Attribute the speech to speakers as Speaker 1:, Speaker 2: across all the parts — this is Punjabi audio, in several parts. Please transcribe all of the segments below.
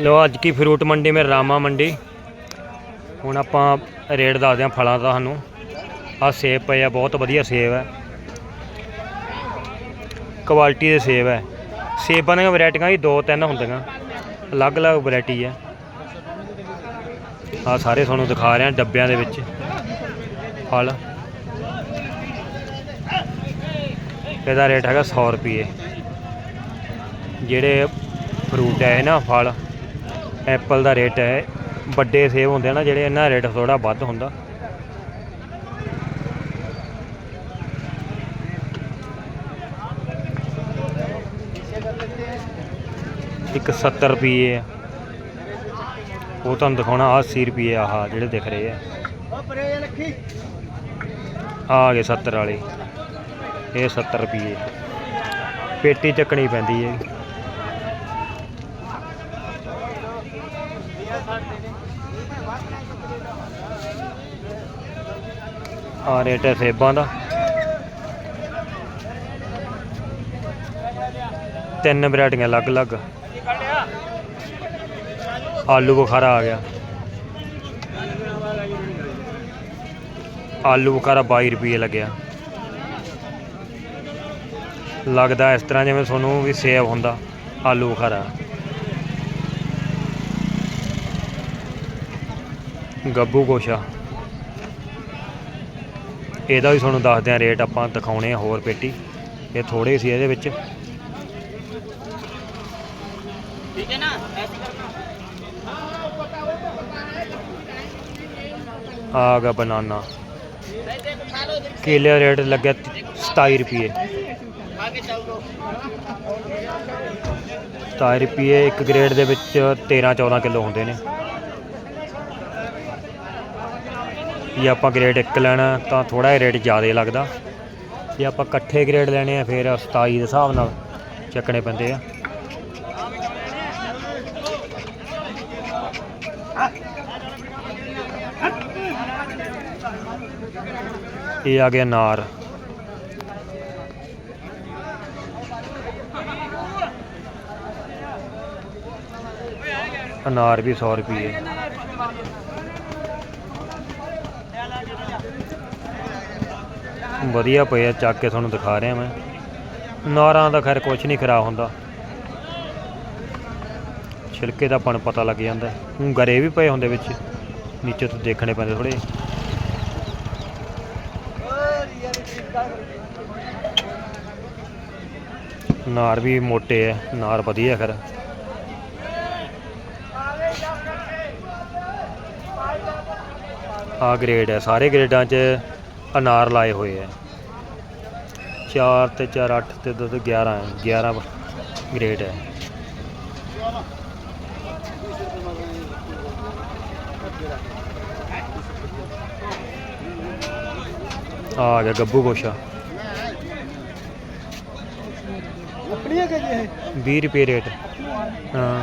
Speaker 1: ਲੋ, ਅੱਜ ਕੀ ਫਰੂਟ ਮੰਡੀ? ਮੇ ਰਾਮਾ ਮੰਡੀ। ਹੁਣ ਆਪਾਂ ਰੇਟ ਦੱਸਦੇ ਹਾਂ ਫਲਾਂ ਦਾ ਸਾਨੂੰ। ਆ ਸੇਬ ਪਏ ਆ, ਬਹੁਤ ਵਧੀਆ ਸੇਬ ਹੈ। ਕੁਆਲਿਟੀ ਦੇ ਸੇਬ ਹੈ। ਸੇਬਾਂ ਦੀਆਂ ਵੈਰਾਈਟੀਆਂ ਵੀ ਦੋ ਤਿੰਨ ਹੁੰਦੀਆਂ। ਅਲੱਗ-ਅਲੱਗ ਵੈਰਾਈਟੀ ਹੈ। ਆ ਸਾਰੇ ਤੁਹਾਨੂੰ ਦਿਖਾ ਰਹੇ ਹਾਂ ਡੱਬਿਆਂ ਦੇ ਵਿੱਚ। ਫਲ। ਇਹਦਾ ਰੇਟ ਹੈਗਾ 100 ਰੁਪਏ। ਜਿਹੜੇ ਫਰੂਟ ਹੈ ਨਾ ਫਲ। ਐਪਲ ਦਾ ਰੇਟ ਹੈ। ਵੱਡੇ ਸੇਬ ਹੁੰਦੇ ਨਾ, ਜਿਹੜੇ ਇਹਨਾਂ ਦਾ ਰੇਟ ਥੋੜਾ ਵੱਧ ਹੁੰਦਾ। ਇੱਕ 70 ਰੁਪਏ ਉਹ ਤੁਹਾਨੂੰ ਦਿਖਾਉਣਾ, ਆਹ 80 ਰੁਪਏ ਆਹ ਜਿਹੜੇ ਦਿਖ ਰਹੇ ਆ। ਆ ਗਏ 70 ਵਾਲੇ। ਇਹ 70 ਰੁਪਏ ਪੇਟੀ ਚੱਕਣੀ ਪੈਂਦੀ ਹੈ। ਆ ਰੇਟ ਹੈ ਸੇਬਾਂ ਦਾ। ਤਿੰਨ ਵੈਰਾਈਟੀਆਂ ਅਲੱਗ-ਅਲੱਗ। ਆਲੂ ਬੁਖਾਰਾ ਆ ਗਿਆ। ਆਲੂ ਬੁਖਾਰਾ 22 ਰੁਪਏ ਲੱਗਿਆ। ਲੱਗਦਾ ਇਸ ਤਰ੍ਹਾਂ ਜਿਵੇਂ ਤੁਹਾਨੂੰ ਵੀ ਸੇਵ ਹੁੰਦਾ, ਆਲੂ ਬੁਖਾਰਾ। ਗੱਬੂ ਗੋਸ਼ਾ ਇਹਦਾ ਵੀ ਤੁਹਾਨੂੰ ਦੱਸਦੇ ਆ ਰੇਟ ਆਪਾਂ ਦਿਖਾਉਣੇ ਆ ਹੋਰ ਪੇਟੀ। ਇਹ ਥੋੜੇ ਸੀ ਇਹਦੇ ਵਿੱਚ।
Speaker 2: ਠੀਕ ਹੈ ਨਾ? ਐਸੇ ਕਰਨਾ
Speaker 1: ਆ ਗਿਆ ਬਨਾਨਾ। ਕੇਲੇ ਰੇਟ ਲੱਗਿਆ 27 ਰੁਪਏ ਆਗੇ ਚੱਲ ਇੱਕ ਗ੍ਰੇਡ ਦੇ ਵਿੱਚ 13 14 ਕਿਲੋ ਹੁੰਦੇ ਨੇ। ਜੇ ਆਪਾਂ ਗ੍ਰੇਡ 1 ਲੈਣਾ, ਤਾਂ ਥੋੜਾ ਜਿਹਾ ਰੇਟ ਜ਼ਿਆਦਾ ਲੱਗਦਾ। ਜੇ ਆਪਾਂ ਇਕੱਠੇ ਗ੍ਰੇਡ ਲੈਣੇ ਆ, ਫਿਰ 27 ਦੇ ਹਿਸਾਬ ਨਾਲ ਚੱਕਣੇ ਪੈਂਦੇ ਆ। ਇਹ ਆ ਗਿਆ ਨਾਰ। ਅਨਾਰ ਵੀ 100 ਰੁਪਏ ਵਧੀਆ ਪਏ ਆ ਚੱਕ ਕੇ ਤੁਹਾਨੂੰ ਦਿਖਾ ਰਿਹਾ ਮੈਂ। ਨਾਰਾਂ ਦਾ ਖੈਰ ਕੁਝ ਨਹੀਂ ਖਰਾਬ ਹੁੰਦਾ। ਛਿਲਕੇ ਦਾ ਪਣ ਪਤਾ ਲੱਗ ਜਾਂਦਾ। ਹੁਣ ਗਰੇ ਵੀ ਪਏ ਹੁੰਦੇ ਵਿੱਚ। ਨੀਚੇ ਤੋਂ ਦੇਖਣੇ ਪੈਂਦੇ ਥੋੜੇ ਨਾਰ ਵੀ ਮੋਟੇ ਐ, ਨਾਰ ਵਧੀਆ ਖੈਰ। ਆ ਗ੍ਰੇਡ ਹੈ ਸਾਰੇ ਗ੍ਰੇਡਾਂ 'ਚ अनार लाए हुए हैं। चार ते चार अठ ते दो ग्यारह है। ग्यारह ग्रेड है। आ
Speaker 2: गया गब्बू गोशा।
Speaker 1: भी रुपये रेट हाँ।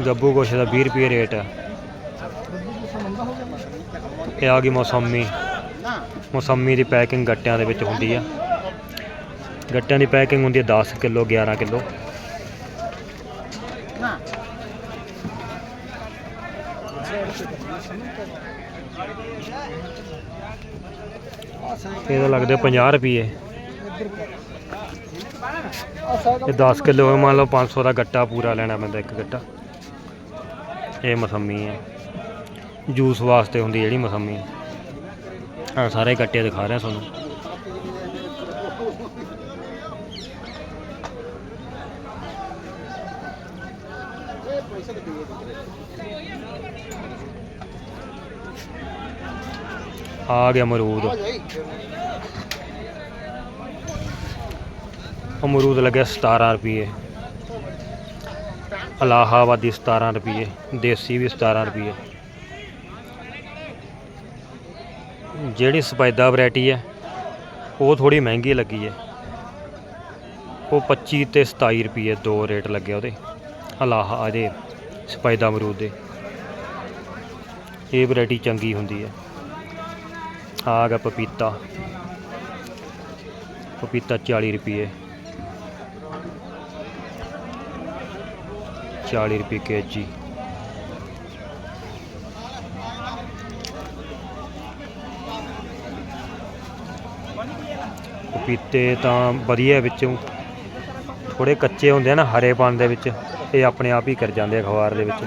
Speaker 1: गब्बू गोशे का भी रुपये रेट है। ਇਹ ਆ ਗਈ ਮੌਸਮੀ। ਮੌਸਮੀ ਦੀ ਪੈਕਿੰਗ ਗੱਟਿਆਂ ਦੇ ਵਿੱਚ ਹੁੰਦੀ ਆ। ਗੱਟਿਆਂ ਦੀ ਪੈਕਿੰਗ ਹੁੰਦੀ ਹੈ 10 ਕਿਲੋ 11 ਕਿਲੋ। ਇਹਦਾ ਲੱਗਦੇ 50 ਰੁਪਏ ਇਹ 10 ਕਿਲੋ ਮੰਨ ਲਓ 500 ਦਾ ਗੱਟਾ ਪੂਰਾ ਲੈਣਾ ਪੈਂਦਾ ਇੱਕ ਗੱਟਾ। ਇਹ ਮਸੰਮੀ ਹੈ ਜੂਸ ਵਾਸਤੇ ਹੁੰਦੀ ਜਿਹੜੀ ਮਸੰਮੀ ਆ ਸਾਰੇ ਕੱਟੇ ਦਿਖਾ ਰਿਹਾ ਤੁਹਾਨੂੰ। ਆ ਗਿਆ ਅਮਰੂਦ। ਅਮਰੂਦ ਲੱਗਿਆ 17 ਰੁਪਏ ਅਲਾਹਾਬਾਦੀ 17 ਰੁਪਏ ਦੇਸੀ ਵੀ 17 ਰੁਪਏ ਜਿਹੜੀ ਸਫੈਦਾ ਵੈਰਾਈਟੀ ਹੈ, ਉਹ ਥੋੜੀ ਮਹਿੰਗੀ ਲੱਗੀ ਹੈ। ਉਹ 25 ਤੇ 27 ਰੁਪਏ ਦੋ ਰੇਟ ਲੱਗੇ ਉਹਦੇ। ਇਲਾਹਾ ਇਹਦੇ ਸਫੈਦਾ ਅਮਰੂਦ ਦੇ। ਇਹ ਵੈਰਾਈਟੀ ਚੰਗੀ ਹੁੰਦੀ ਹੈ। ਆ ਗਿਆ ਪਪੀਤਾ। ਪਪੀਤਾ 40 ਰੁਪਏ 40 ਰੁਪਏ ਕੇਜੀ। ਪਪੀਤੇ ਤਾਂ ਵਧੀਆ ਵਿੱਚੋਂ। ਥੋੜੇ ਕੱਚੇ ਹੁੰਦੇ ਆ ਨਾ ਹਰੇਪਣ ਦੇ ਵਿੱਚ। ਇਹ ਆਪਣੇ ਆਪ ਹੀ ਕਰ ਜਾਂਦੇ ਅਖਬਾਰ ਦੇ ਵਿੱਚ।